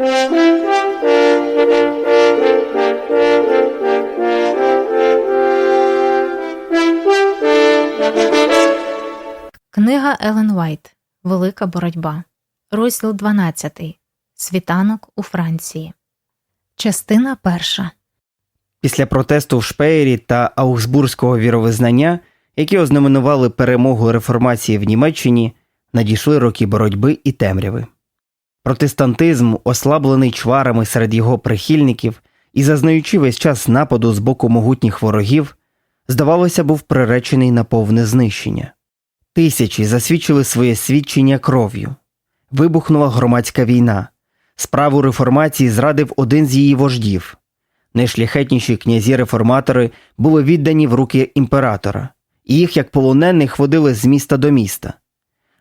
Книга Елен Вайт Велика боротьба. Розділ 12. Світанок у Франції. Частина перша. Після протесту в Шпеєрі та Аугсбурзького віровизнання, які ознаменували перемогу реформації в Німеччині, надійшли роки боротьби і темряви. Протестантизм, ослаблений чварами серед його прихильників і зазнаючи весь час нападу з боку могутніх ворогів, здавалося, був приречений на повне знищення. Тисячі засвідчили своє свідчення кров'ю. Вибухнула громадська війна. Справу реформації зрадив один з її вождів. Найшляхетніші князі-реформатори були віддані в руки імператора, і їх як полонених водили з міста до міста.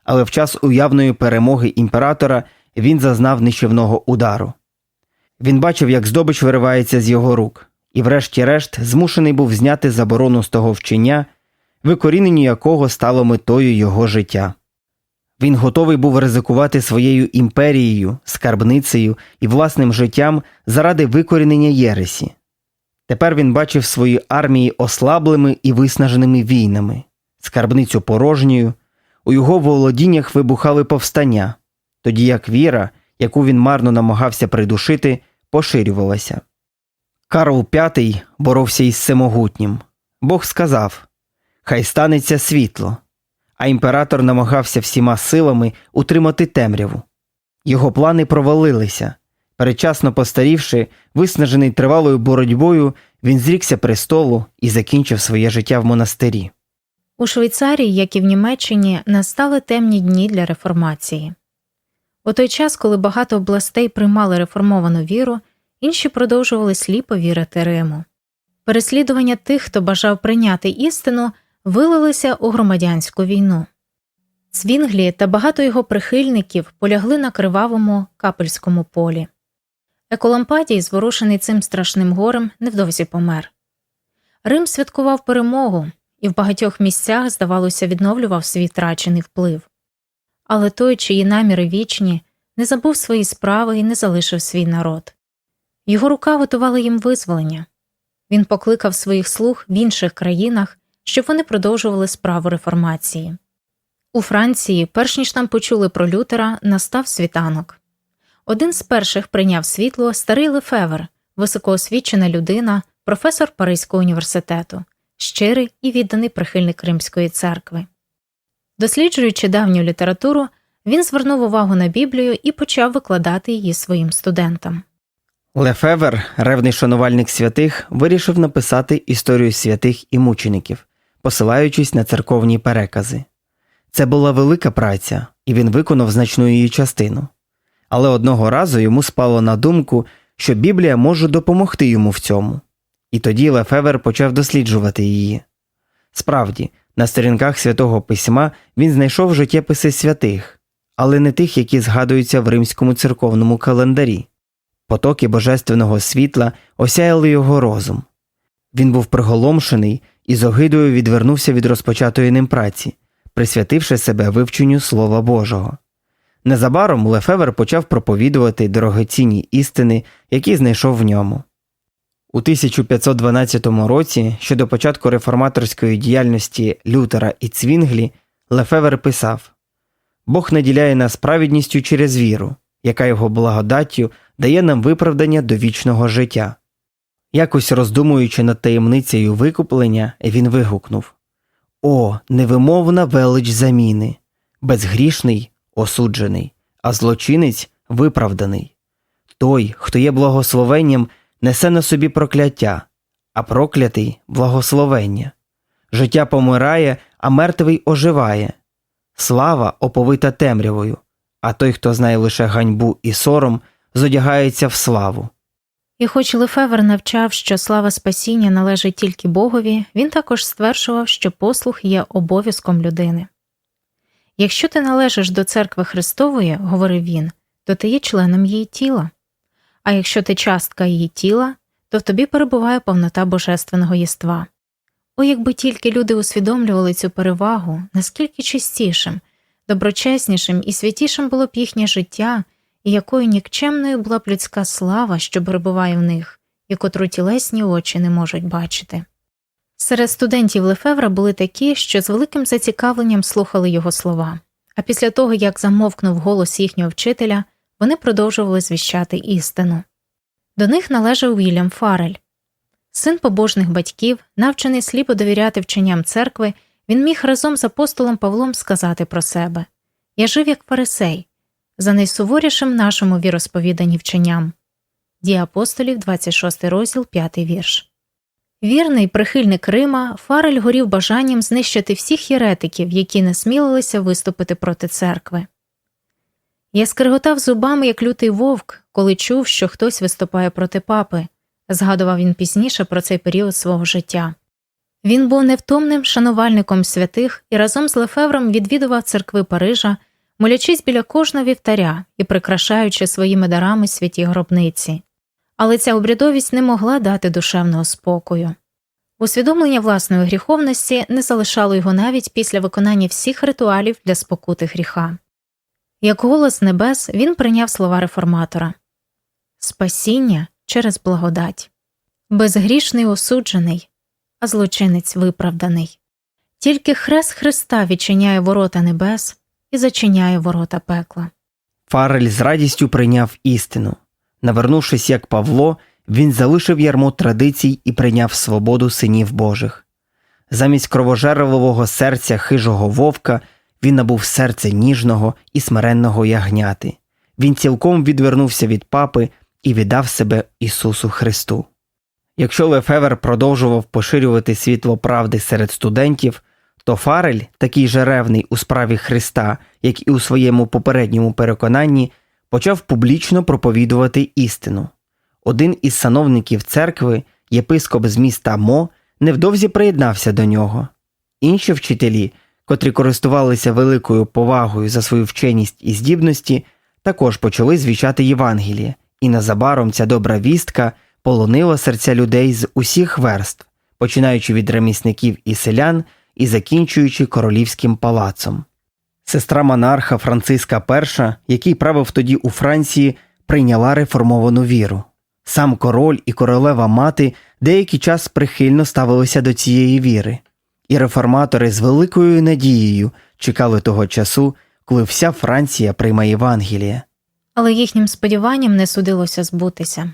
Але в час уявної перемоги імператора він зазнав нищівного удару. Він бачив, як здобич виривається з його рук, і, врешті-решт, змушений був зняти заборону з того вчення, викоріненню якого стало метою його життя. Він готовий був ризикувати своєю імперією, скарбницею і власним життям заради викорінення Єресі. Тепер він бачив свої армії ослаблими і виснаженими війнами, скарбницю порожньою, у його володіннях вибухали повстання, тоді як віра, яку він марно намагався придушити, поширювалася. Карл V боровся із всемогутнім. Бог сказав Хай станеться світло а імператор намагався всіма силами утримати темряву. Його плани провалилися. Передчасно постарівши, виснажений тривалою боротьбою, він зрікся престолу і закінчив своє життя в монастирі. У Швейцарії, як і в Німеччині, настали темні дні для реформації. У той час, коли багато областей приймали реформовану віру, інші продовжували сліпо вірити Риму. Переслідування тих, хто бажав прийняти істину, вилилися у громадянську війну. Цвінглі та багато його прихильників полягли на кривавому капельському полі. Еколампадій, зворушений цим страшним горем, невдовзі помер. Рим святкував перемогу і в багатьох місцях, здавалося, відновлював свій втрачений вплив. Але той, чиї наміри вічні, не забув свої справи і не залишив свій народ. Його рука готувала їм визволення. Він покликав своїх слуг в інших країнах щоб вони продовжували справу реформації. У Франції, перш ніж там почули про Лютера, настав світанок. Один з перших прийняв світло старий Лефевер, високоосвічена людина, професор Паризького університету, щирий і відданий прихильник Римської церкви. Досліджуючи давню літературу, він звернув увагу на Біблію і почав викладати її своїм студентам. Лефевер, ревний шанувальник святих, вирішив написати історію святих і мучеників, посилаючись на церковні перекази. Це була велика праця, і він виконав значну її частину. Але одного разу йому спало на думку, що Біблія може допомогти йому в цьому. І тоді Лефевер почав досліджувати її. Справді, на сторінках святого письма він знайшов життєписи святих, але не тих, які згадуються в римському церковному календарі. Потоки божественного світла осяяли його розум. Він був приголомшений і з огидою відвернувся від розпочатої ним праці, присвятивши себе вивченню Слова Божого. Незабаром Лефевер почав проповідувати дорогоцінні істини, які знайшов в ньому. У 1512 році, щодо початку реформаторської діяльності Лютера і Цвінглі, Лефевер писав Бог наділяє нас праведністю через віру, яка його благодаттю дає нам виправдання до вічного життя. Якось роздумуючи над таємницею викуплення, він вигукнув О, невимовна велич заміни, безгрішний осуджений, а злочинець виправданий. Той, хто є благословенням, несе на собі прокляття, а проклятий благословення. Життя помирає, а мертвий оживає. Слава оповита темрявою, а той, хто знає лише ганьбу і сором, зодягається в славу. І хоч Лефевер навчав, що слава спасіння належить тільки Богові, він також стверджував, що послух є обов'язком людини. Якщо ти належиш до церкви Христової, говорив він, то ти є членом її тіла, а якщо ти частка її тіла, то в тобі перебуває повнота божественного єства. О, якби тільки люди усвідомлювали цю перевагу, наскільки чистішим, доброчеснішим і святішим було б їхнє життя, і якою нікчемною була б людська слава, що перебуває в них, і котру тілесні очі не можуть бачити. Серед студентів Лефевра були такі, що з великим зацікавленням слухали його слова, а після того, як замовкнув голос їхнього вчителя, вони продовжували звіщати істину. До них належав Вільям Фарель. Син побожних батьків, навчений сліпо довіряти вченням церкви, він міг разом з апостолом Павлом сказати про себе Я жив як фарисей, за найсуворішим нашому віросповіданні вченням. Дія апостолів, 26 розділ, 5 вірш. Вірний прихильник Рима, Фарель горів бажанням знищити всіх єретиків, які не смілилися виступити проти церкви. Я скриготав зубами, як лютий вовк, коли чув, що хтось виступає проти папи, згадував він пізніше про цей період свого життя. Він був невтомним шанувальником святих і разом з Лефевром відвідував церкви Парижа, молячись біля кожного вівтаря і прикрашаючи своїми дарами святі гробниці. Але ця обрядовість не могла дати душевного спокою. Усвідомлення власної гріховності не залишало його навіть після виконання всіх ритуалів для спокути гріха. Як голос небес він прийняв слова реформатора Спасіння через благодать. Безгрішний осуджений, а злочинець виправданий. Тільки хрест Христа відчиняє ворота небес і зачиняє ворота пекла. Фарель з радістю прийняв істину. Навернувшись як Павло, він залишив ярмо традицій і прийняв свободу синів Божих. Замість кровожерливого серця хижого вовка він набув серце ніжного і смиренного ягняти. Він цілком відвернувся від папи і віддав себе Ісусу Христу. Якщо Лефевер продовжував поширювати світло правди серед студентів, то Фарель, такий же ревний у справі Христа, як і у своєму попередньому переконанні, почав публічно проповідувати істину. Один із сановників церкви, єпископ з міста Мо, невдовзі приєднався до нього. Інші вчителі, котрі користувалися великою повагою за свою вченість і здібності, також почали звічати Євангеліє, і незабаром ця добра вістка полонила серця людей з усіх верств, починаючи від ремісників і селян і закінчуючи королівським палацом. Сестра монарха Франциска І, який правив тоді у Франції, прийняла реформовану віру. Сам король і королева мати деякий час прихильно ставилися до цієї віри, і реформатори з великою надією чекали того часу, коли вся Франція прийме Євангеліє. Але їхнім сподіванням не судилося збутися.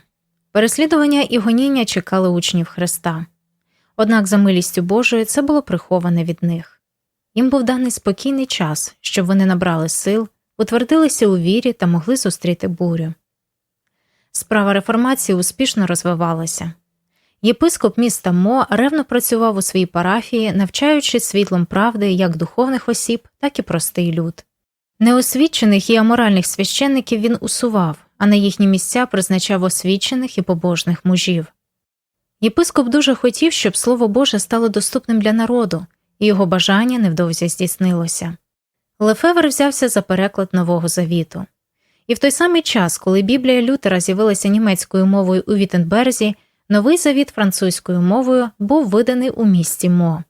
Переслідування і гоніння чекали учнів Христа. Однак, за милістю Божою, це було приховане від них. Їм був даний спокійний час, щоб вони набрали сил, утвердилися у вірі та могли зустріти бурю. Справа реформації успішно розвивалася. Єпископ міста Мо ревно працював у своїй парафії, навчаючи світлом правди як духовних осіб, так і простий люд. Неосвічених і аморальних священників він усував, а на їхні місця призначав освічених і побожних мужів. Єпископ дуже хотів, щоб Слово Боже стало доступним для народу, і його бажання невдовзі здійснилося. Лефевер взявся за переклад Нового Завіту. І в той самий час, коли Біблія Лютера з'явилася німецькою мовою у Віттенберзі, новий завіт французькою мовою був виданий у місті Мо.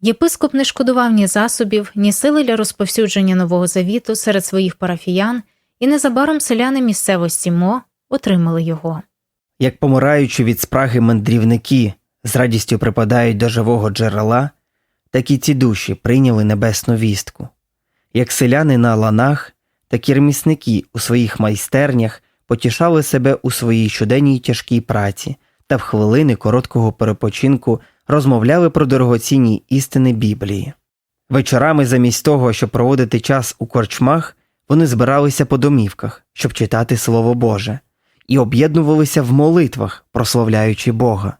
Єпископ не шкодував ні засобів, ні сили для розповсюдження Нового Завіту серед своїх парафіян, і незабаром селяни місцевості Мо отримали його. Як помираючи від спраги мандрівники з радістю припадають до живого джерела, так і ці душі прийняли небесну вістку. Як селяни на ланах, так і ремісники у своїх майстернях потішали себе у своїй щоденній тяжкій праці та в хвилини короткого перепочинку розмовляли про дорогоцінні істини Біблії. Вечорами, замість того, щоб проводити час у корчмах, вони збиралися по домівках, щоб читати Слово Боже, і об'єднувалися в молитвах, прославляючи Бога.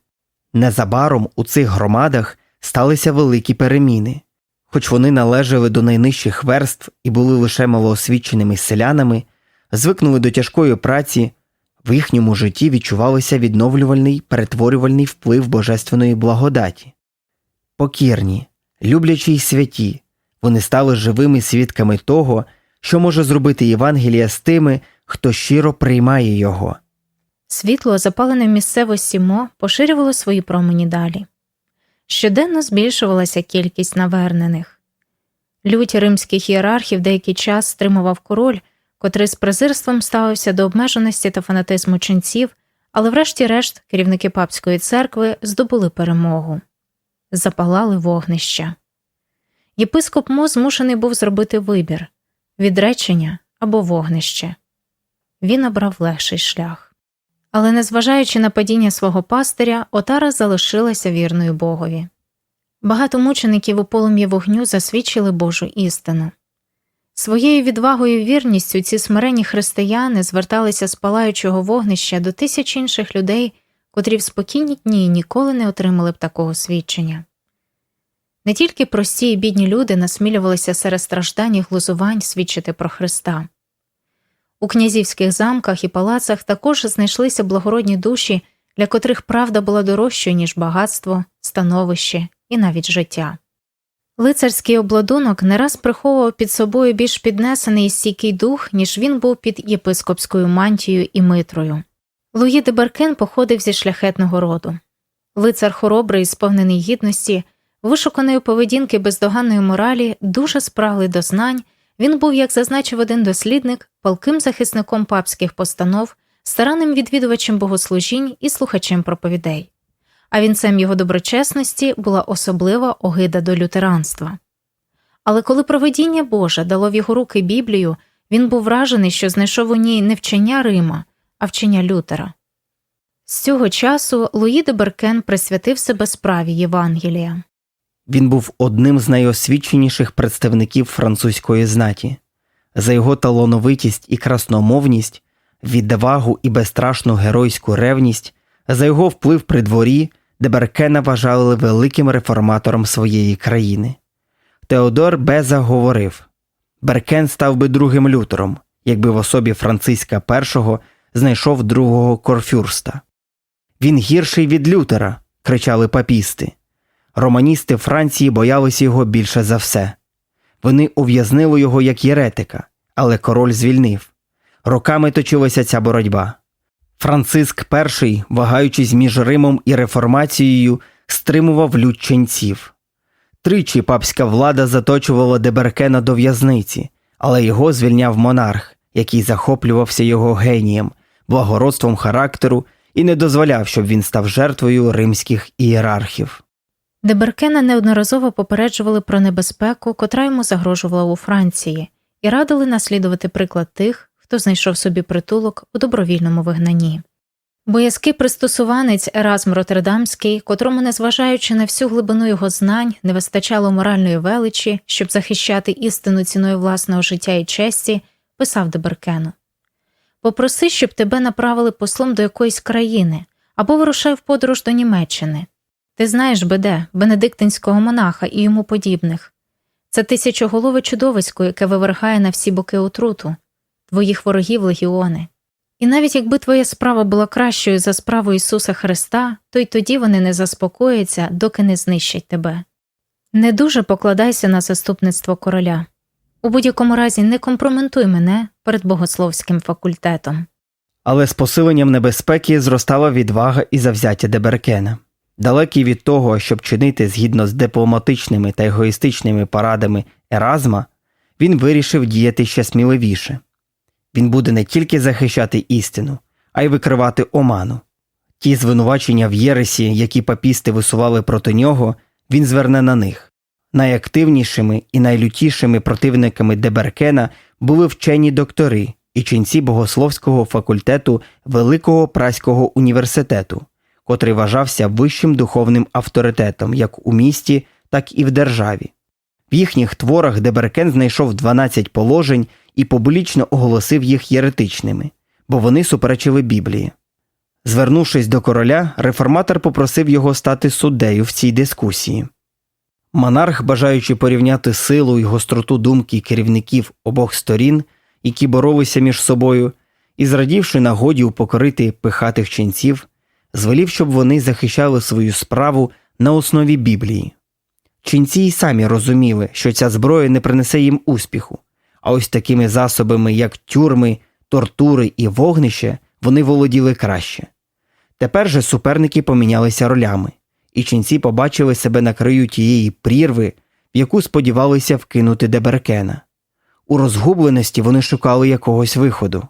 Незабаром у цих громадах сталися великі переміни. Хоч вони належали до найнижчих верств і були лише малоосвіченими селянами, звикнули до тяжкої праці, в їхньому житті відчувався відновлювальний перетворювальний вплив божественної благодаті. Покірні, люблячі й святі, вони стали живими свідками того, що може зробити Євангелія з тими, хто щиро приймає його. Світло, запалене в місцевості Мо, поширювало свої промені далі. Щоденно збільшувалася кількість навернених. Лють римських ієрархів деякий час стримував король, котрий з презирством ставився до обмеженості та фанатизму ченців, але врешті-решт керівники папської церкви здобули перемогу. Запалали вогнища. Єпископ Мо змушений був зробити вибір відречення або вогнище. Він обрав легший шлях. Але, незважаючи на падіння свого пастиря, Отара залишилася вірною Богові. Багато мучеників у полум'ї вогню засвідчили Божу істину. Своєю відвагою і вірністю ці смиренні християни зверталися з палаючого вогнища до тисяч інших людей, котрі в спокійні дні ніколи не отримали б такого свідчення. Не тільки прості і бідні люди насмілювалися серед страждань і глузувань свідчити про Христа. У князівських замках і палацах також знайшлися благородні душі, для котрих правда була дорожчою, ніж багатство, становище і навіть життя. Лицарський обладунок не раз приховував під собою більш піднесений і стійкий дух, ніж він був під єпископською мантією і митрою. Луї де Беркен походив зі шляхетного роду. Лицар хоробрий, сповнений гідності, вишуканої поведінки бездоганної моралі, дуже спраглий до знань, він був, як зазначив один дослідник, палким захисником папських постанов, старанним відвідувачем богослужінь і слухачем проповідей а вінцем його доброчесності була особлива огида до лютеранства. Але коли провидіння Боже дало в його руки Біблію, він був вражений, що знайшов у ній не вчення Рима, а вчення Лютера. З цього часу Луї де Беркен присвятив себе справі Євангелія. Він був одним з найосвіченіших представників французької знаті. За його талановитість і красномовність, відвагу і безстрашну геройську ревність, за його вплив при дворі, Деберкена вважали великим реформатором своєї країни. Теодор Беза говорив Беркен став би другим лютером, якби в особі Франциска І знайшов другого корфюрста. Він гірший від Лютера, кричали папісти. Романісти Франції боялися його більше за все. Вони ув'язнили його як єретика, але король звільнив. Роками точилася ця боротьба. Франциск І, вагаючись між Римом і реформацією, стримував лють ченців. Тричі папська влада заточувала Деберкена до в'язниці, але його звільняв монарх, який захоплювався його генієм, благородством характеру і не дозволяв, щоб він став жертвою римських ієрархів. Деберкена неодноразово попереджували про небезпеку, котра йому загрожувала у Франції, і радили наслідувати приклад тих, хто знайшов собі притулок у добровільному вигнанні. Боязкий пристосуванець Еразм Роттердамський, котрому, незважаючи на всю глибину його знань, не вистачало моральної величі, щоб захищати істину ціною власного життя і честі, писав Деберкену Попроси, щоб тебе направили послом до якоїсь країни або вирушай в подорож до Німеччини. Ти знаєш Беде, бенедиктинського монаха і йому подібних. Це тисячоголове чудовисько, яке вивергає на всі боки отруту, твоїх ворогів легіони. І навіть якби твоя справа була кращою за справу Ісуса Христа, то й тоді вони не заспокояться, доки не знищать тебе. Не дуже покладайся на заступництво короля. У будь-якому разі не компроментуй мене перед богословським факультетом. Але з посиленням небезпеки зростала відвага і завзяття Деберкена. Далекий від того, щоб чинити згідно з дипломатичними та егоїстичними порадами Еразма, він вирішив діяти ще сміливіше. Він буде не тільки захищати істину, а й викривати оману. Ті звинувачення в Єресі, які папісти висували проти нього, він зверне на них. Найактивнішими і найлютішими противниками Деберкена були вчені доктори і ченці богословського факультету Великого Праського університету, котрий вважався вищим духовним авторитетом як у місті, так і в державі. В їхніх творах Деберкен знайшов 12 положень і публічно оголосив їх єретичними, бо вони суперечили Біблії. Звернувшись до короля, реформатор попросив його стати суддею в цій дискусії. Монарх, бажаючи порівняти силу і гостроту думки керівників обох сторін, які боролися між собою, і зрадівши нагоді упокорити пихатих ченців, звелів, щоб вони захищали свою справу на основі Біблії. Ченці й самі розуміли, що ця зброя не принесе їм успіху, а ось такими засобами, як тюрми, тортури і вогнище, вони володіли краще. Тепер же суперники помінялися ролями, і ченці побачили себе на краю тієї прірви, в яку сподівалися вкинути Деберкена. У розгубленості вони шукали якогось виходу.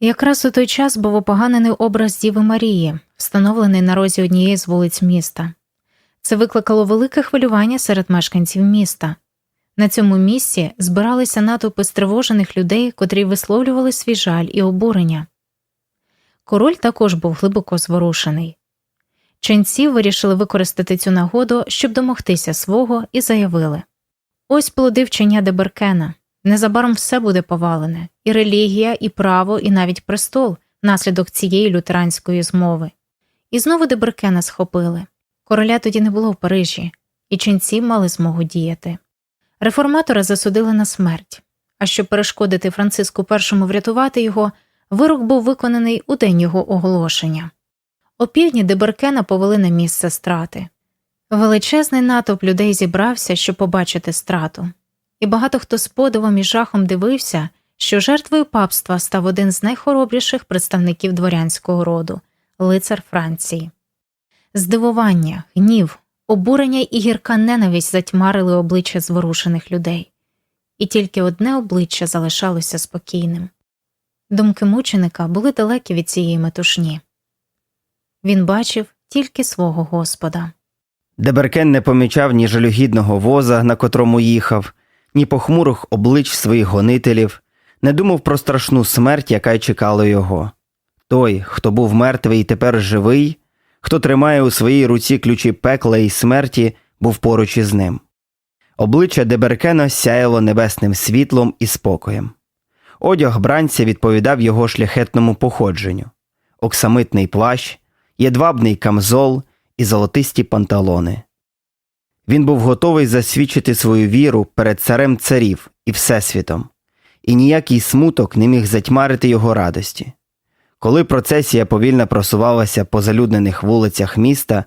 Якраз у той час був опоганений образ Діви Марії, встановлений на розі однієї з вулиць міста. Це викликало велике хвилювання серед мешканців міста. На цьому місці збиралися натовпи стривожених людей, котрі висловлювали свій жаль і обурення. Король також був глибоко зворушений. Ченці вирішили використати цю нагоду, щоб домогтися свого, і заявили ось плоди вчення Деберкена. Незабаром все буде повалене і релігія, і право, і навіть престол внаслідок цієї лютеранської змови. І знову Деберкена схопили. Короля тоді не було в Парижі, і ченці мали змогу діяти. Реформатора засудили на смерть, а щоб перешкодити Франциску І врятувати його, вирок був виконаний у день його оголошення. Опівдні Деберкена повели на місце страти. Величезний натовп людей зібрався, щоб побачити страту, і багато хто з подивом і жахом дивився, що жертвою папства став один з найхоробріших представників дворянського роду лицар Франції. Здивування, гнів, обурення і гірка ненависть затьмарили обличчя зворушених людей, і тільки одне обличчя залишалося спокійним. Думки мученика були далекі від цієї метушні. Він бачив тільки свого Господа. Деберкен не помічав ні жалюгідного воза, на котрому їхав, ні похмурих облич своїх гонителів, не думав про страшну смерть, яка й чекала його. Той, хто був мертвий і тепер живий, хто тримає у своїй руці ключі пекла і смерті, був поруч із ним. Обличчя Деберкена сяяло небесним світлом і спокоєм. Одяг бранця відповідав його шляхетному походженню оксамитний плащ, єдвабний камзол і золотисті панталони. Він був готовий засвідчити свою віру перед царем царів і Всесвітом, і ніякий смуток не міг затьмарити його радості. Коли процесія повільно просувалася по залюднених вулицях міста,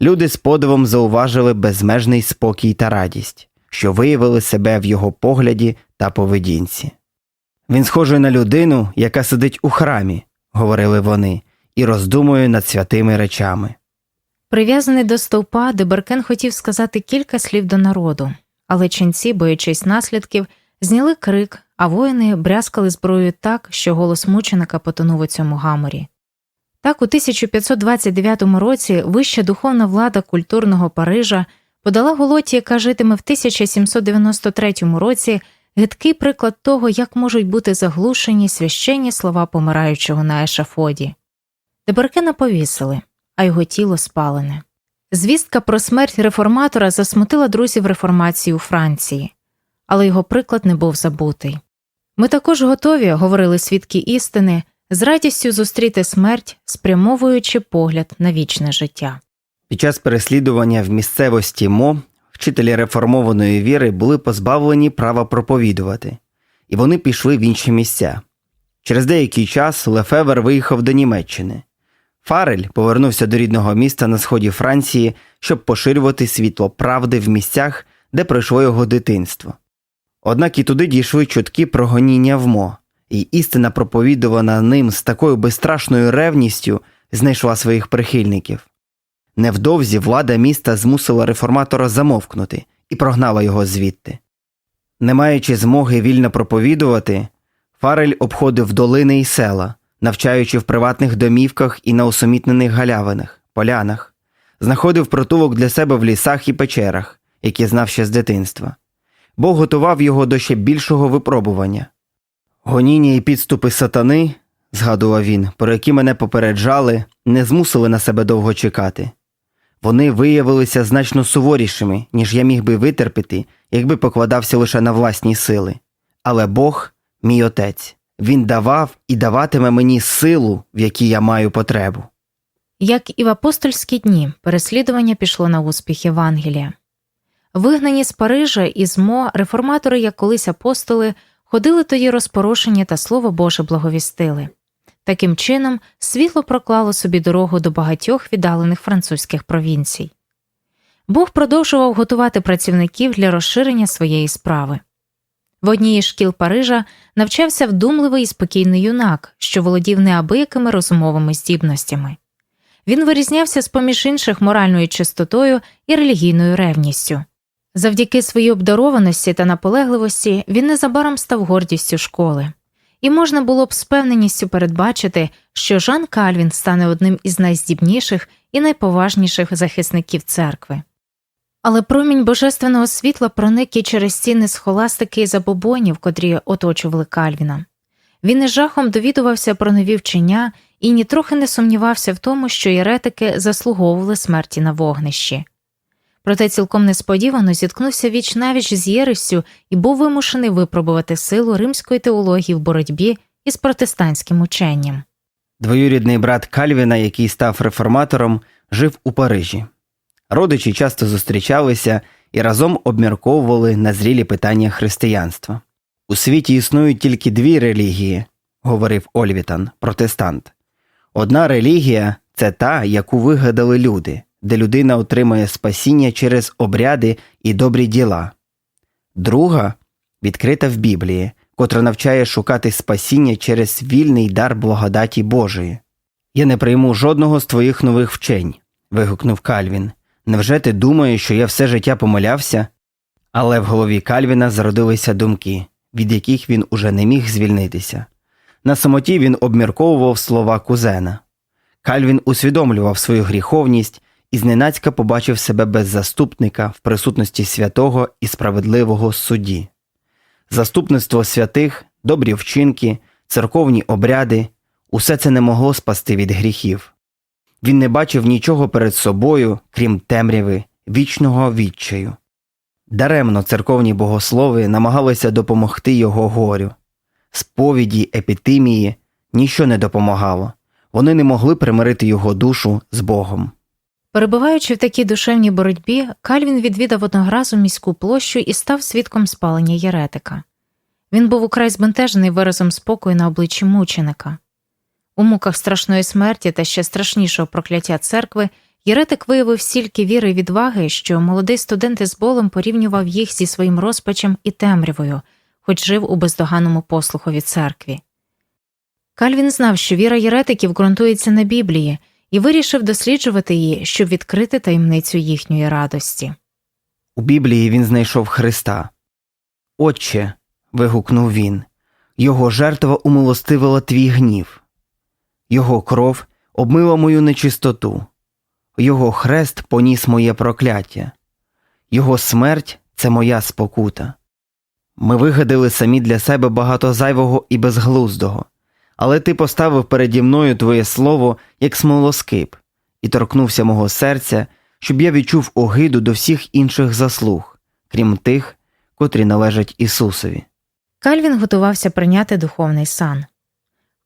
люди з подивом зауважили безмежний спокій та радість, що виявили себе в його погляді та поведінці. Він схожий на людину, яка сидить у храмі, говорили вони, і роздумує над святими речами. Прив'язаний до стовпа, Деберкен хотів сказати кілька слів до народу, але ченці, боячись наслідків, зняли крик, а воїни брязкали зброєю так, що голос мученика потонув у цьому гаморі. Так, у 1529 році вища духовна влада культурного Парижа подала Голоті, яка житиме в 1793 році, гидкий приклад того, як можуть бути заглушені священні слова помираючого на ешафоді. Деберкена повісили, а його тіло спалене. Звістка про смерть реформатора засмутила друзів реформації у Франції, але його приклад не був забутий. Ми також готові, говорили свідки істини, з радістю зустріти смерть, спрямовуючи погляд на вічне життя. Під час переслідування в місцевості Мо вчителі реформованої віри були позбавлені права проповідувати, і вони пішли в інші місця. Через деякий час Лефевер виїхав до Німеччини. Фарель повернувся до рідного міста на сході Франції, щоб поширювати світло правди в місцях, де пройшло його дитинство. Однак і туди дійшли чутки про гоніння в Мо, і істина, проповідувана ним з такою безстрашною ревністю, знайшла своїх прихильників. Невдовзі влада міста змусила реформатора замовкнути і прогнала його звідти. Не маючи змоги вільно проповідувати, Фарель обходив долини і села, навчаючи в приватних домівках і на усумітнених галявинах, полянах, знаходив притулок для себе в лісах і печерах, які знав ще з дитинства. Бог готував його до ще більшого випробування. Гоніння і підступи сатани, згадував він, про які мене попереджали, не змусили на себе довго чекати. Вони виявилися значно суворішими, ніж я міг би витерпіти, якби покладався лише на власні сили. Але Бог, мій отець, він давав і даватиме мені силу, в якій я маю потребу. Як і в апостольські дні, переслідування пішло на успіх Євангелія. Вигнані з Парижа і з Мо, реформатори, як колись апостоли, ходили тоді розпорошені та Слово Боже благовістили. Таким чином, світло проклало собі дорогу до багатьох віддалених французьких провінцій. Бог продовжував готувати працівників для розширення своєї справи. В одній із шкіл Парижа навчався вдумливий і спокійний юнак, що володів неабиякими розумовими здібностями. Він вирізнявся з поміж інших моральною чистотою і релігійною ревністю. Завдяки своїй обдарованості та наполегливості він незабаром став гордістю школи. І можна було б з певненістю передбачити, що Жан Кальвін стане одним із найздібніших і найповажніших захисників церкви. Але промінь божественного світла проник і через стіни схоластики і забобонів, котрі оточували Кальвіна. Він із жахом довідувався про нові вчення і нітрохи не сумнівався в тому, що єретики заслуговували смерті на вогнищі. Проте цілком несподівано зіткнувся віч навіч з Єресю і був вимушений випробувати силу римської теології в боротьбі із протестантським ученням. Двоюрідний брат Кальвіна, який став реформатором, жив у Парижі. Родичі часто зустрічалися і разом обмірковували назрілі питання християнства. У світі існують тільки дві релігії, говорив Ольвітан, протестант. Одна релігія це та, яку вигадали люди, де людина отримує спасіння через обряди і добрі діла. Друга відкрита в Біблії, котра навчає шукати спасіння через вільний дар благодаті Божої. Я не прийму жодного з твоїх нових вчень. вигукнув Кальвін. Невже ти думаєш, що я все життя помилявся? Але в голові Кальвіна зародилися думки, від яких він уже не міг звільнитися. На самоті він обмірковував слова кузена. Кальвін усвідомлював свою гріховність і зненацька побачив себе без заступника в присутності святого і справедливого судді. Заступництво святих, добрі вчинки, церковні обряди усе це не могло спасти від гріхів. Він не бачив нічого перед собою, крім темряви, вічного відчаю. Даремно церковні богослови намагалися допомогти його горю. Сповіді, епітимії ніщо не допомагало, вони не могли примирити його душу з Богом. Перебуваючи в такій душевній боротьбі, Кальвін відвідав одного разу міську площу і став свідком спалення єретика. Він був украй збентежений виразом спокою на обличчі мученика. У муках страшної смерті та ще страшнішого прокляття церкви єретик виявив стільки віри і відваги, що молодий студент із болем порівнював їх зі своїм розпачем і темрявою, хоч жив у бездоганному послухові церкві. Кальвін знав, що віра єретиків ґрунтується на Біблії, і вирішив досліджувати її, щоб відкрити таємницю їхньої радості. У Біблії він знайшов Христа. Отче. вигукнув він, його жертва умилостивила твій гнів. Його кров обмила мою нечистоту, Його хрест поніс моє прокляття, Його смерть це моя спокута. Ми вигадали самі для себе багато зайвого і безглуздого, але ти поставив переді мною твоє слово як смолоскип і торкнувся мого серця, щоб я відчув огиду до всіх інших заслуг, крім тих, котрі належать Ісусові. Кальвін готувався прийняти духовний сан.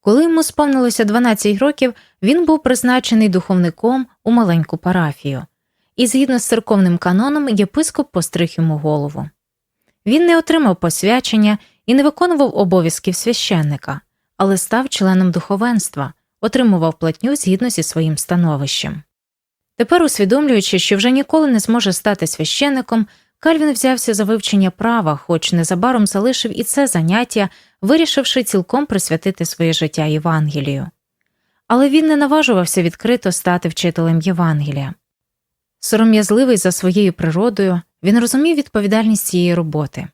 Коли йому сповнилося 12 років, він був призначений духовником у маленьку парафію, і згідно з церковним каноном єпископ постриг йому голову. Він не отримав посвячення і не виконував обов'язків священника, але став членом духовенства, отримував платню згідно зі своїм становищем. Тепер, усвідомлюючи, що вже ніколи не зможе стати священником, Кальвін взявся за вивчення права, хоч незабаром залишив і це заняття, вирішивши цілком присвятити своє життя Євангелію. Але він не наважувався відкрито стати вчителем Євангелія. Сором'язливий за своєю природою, він розумів відповідальність цієї роботи.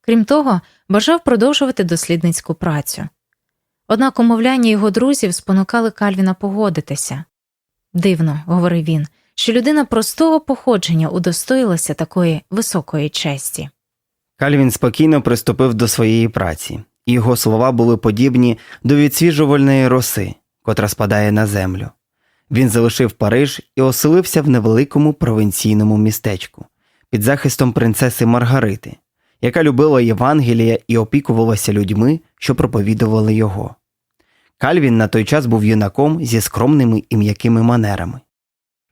Крім того, бажав продовжувати дослідницьку працю. Однак умовляння його друзів спонукали Кальвіна погодитися. Дивно, говорив він, що людина простого походження удостоїлася такої високої честі. Кальвін спокійно приступив до своєї праці, і його слова були подібні до відсвіжувальної роси, котра спадає на землю. Він залишив Париж і оселився в невеликому провінційному містечку під захистом принцеси Маргарити, яка любила Євангелія і опікувалася людьми, що проповідували його. Кальвін на той час був юнаком зі скромними і м'якими манерами.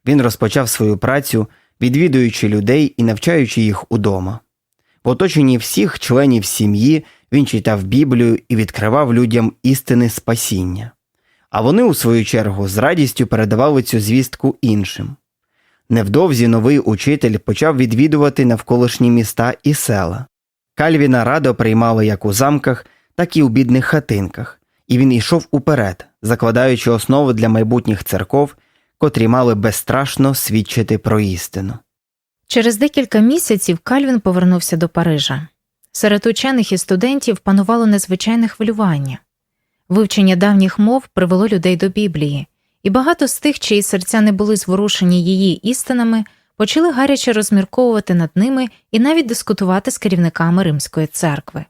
Він розпочав свою працю, відвідуючи людей і навчаючи їх удома. В оточенні всіх членів сім'ї він читав Біблію і відкривав людям істини спасіння, а вони, у свою чергу, з радістю передавали цю звістку іншим. Невдовзі новий учитель почав відвідувати навколишні міста і села. Кальвіна радо приймали як у замках, так і у бідних хатинках, і він йшов уперед, закладаючи основи для майбутніх церков, котрі мали безстрашно свідчити про істину. Через декілька місяців Кальвін повернувся до Парижа. Серед учених і студентів панувало незвичайне хвилювання. Вивчення давніх мов привело людей до Біблії, і багато з тих, чиї серця не були зворушені її істинами, почали гаряче розмірковувати над ними і навіть дискутувати з керівниками Римської церкви.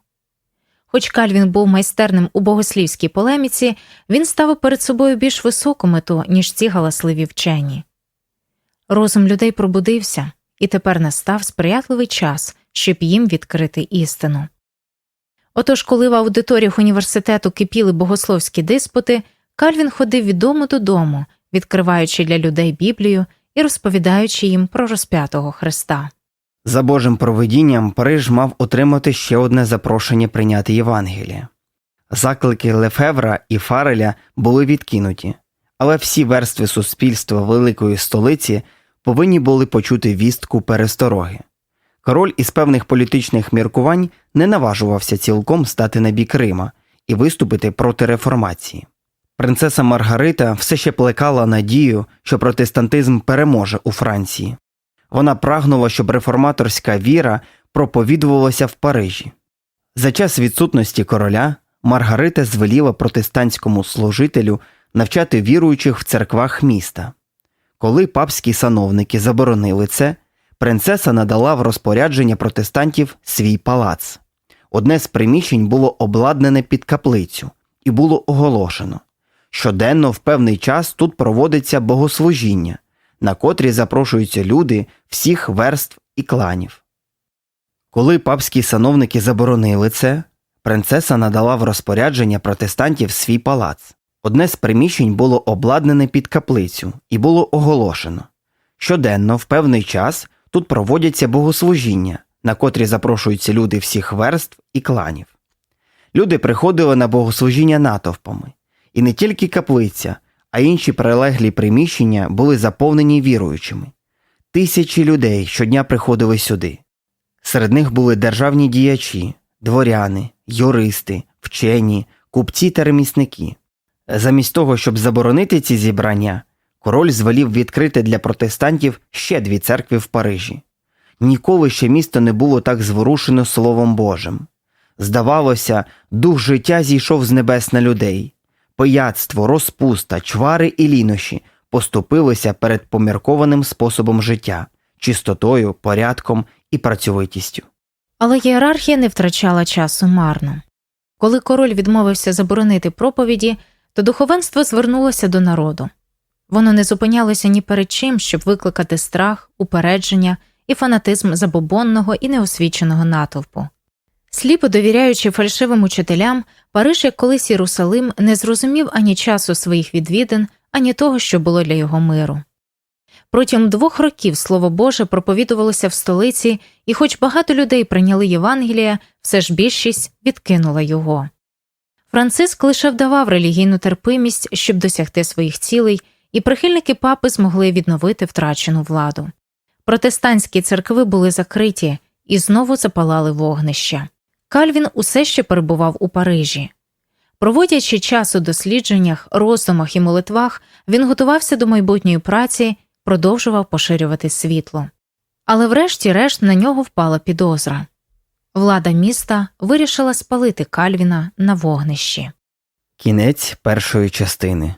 Хоч Кальвін був майстерним у богослівській полеміці, він ставив перед собою більш високу мету, ніж ці галасливі вчені. Розум людей пробудився, і тепер настав сприятливий час, щоб їм відкрити істину. Отож, коли в аудиторіях університету кипіли богословські диспути, Кальвін ходив від дому додому, відкриваючи для людей Біблію і розповідаючи їм про розп'ятого Христа. За Божим провидінням Париж мав отримати ще одне запрошення прийняти Євангеліє. Заклики Лефевра і Фареля були відкинуті, але всі верстви суспільства великої столиці повинні були почути вістку перестороги. Король із певних політичних міркувань не наважувався цілком стати на бік Рима і виступити проти реформації. Принцеса Маргарита все ще плекала надію, що протестантизм переможе у Франції. Вона прагнула, щоб реформаторська віра проповідувалася в Парижі. За час відсутності короля Маргарита звеліла протестантському служителю навчати віруючих в церквах міста. Коли папські сановники заборонили це, принцеса надала в розпорядження протестантів свій палац. Одне з приміщень було обладнане під каплицю і було оголошено. Щоденно в певний час тут проводиться богослужіння, на котрі запрошуються люди всіх верств і кланів. Коли папські сановники заборонили це, принцеса надала в розпорядження протестантів свій палац. Одне з приміщень було обладнане під каплицю і було оголошено. Щоденно в певний час тут проводяться богослужіння, на котрі запрошуються люди всіх верств і кланів. Люди приходили на богослужіння натовпами, і не тільки каплиця, а інші прилеглі приміщення були заповнені віруючими. Тисячі людей щодня приходили сюди. Серед них були державні діячі, дворяни, юристи, вчені, купці та ремісники. Замість того, щоб заборонити ці зібрання, король звелів відкрити для протестантів ще дві церкви в Парижі. Ніколи ще місто не було так зворушено Словом Божим. Здавалося, дух життя зійшов з небес на людей. Пияцтво, розпуста, чвари і лінощі поступилися перед поміркованим способом життя, чистотою, порядком і працьовитістю. Але ієрархія не втрачала часу марно. Коли король відмовився заборонити проповіді, то духовенство звернулося до народу. Воно не зупинялося ні перед чим, щоб викликати страх, упередження і фанатизм забобонного і неосвіченого натовпу. Сліпо довіряючи фальшивим учителям, Париж, як колись Єрусалим, не зрозумів ані часу своїх відвідин, ані того, що було для його миру. Протягом двох років Слово Боже проповідувалося в столиці, і, хоч багато людей прийняли Євангелія, все ж більшість відкинула його. Франциск лише вдавав релігійну терпимість, щоб досягти своїх цілей, і прихильники папи змогли відновити втрачену владу. Протестантські церкви були закриті і знову запалали вогнища. Кальвін усе ще перебував у Парижі. Проводячи час у дослідженнях, роздумах і молитвах, він готувався до майбутньої праці, продовжував поширювати світло. Але врешті-решт на нього впала підозра. Влада міста вирішила спалити Кальвіна на вогнищі. Кінець першої частини.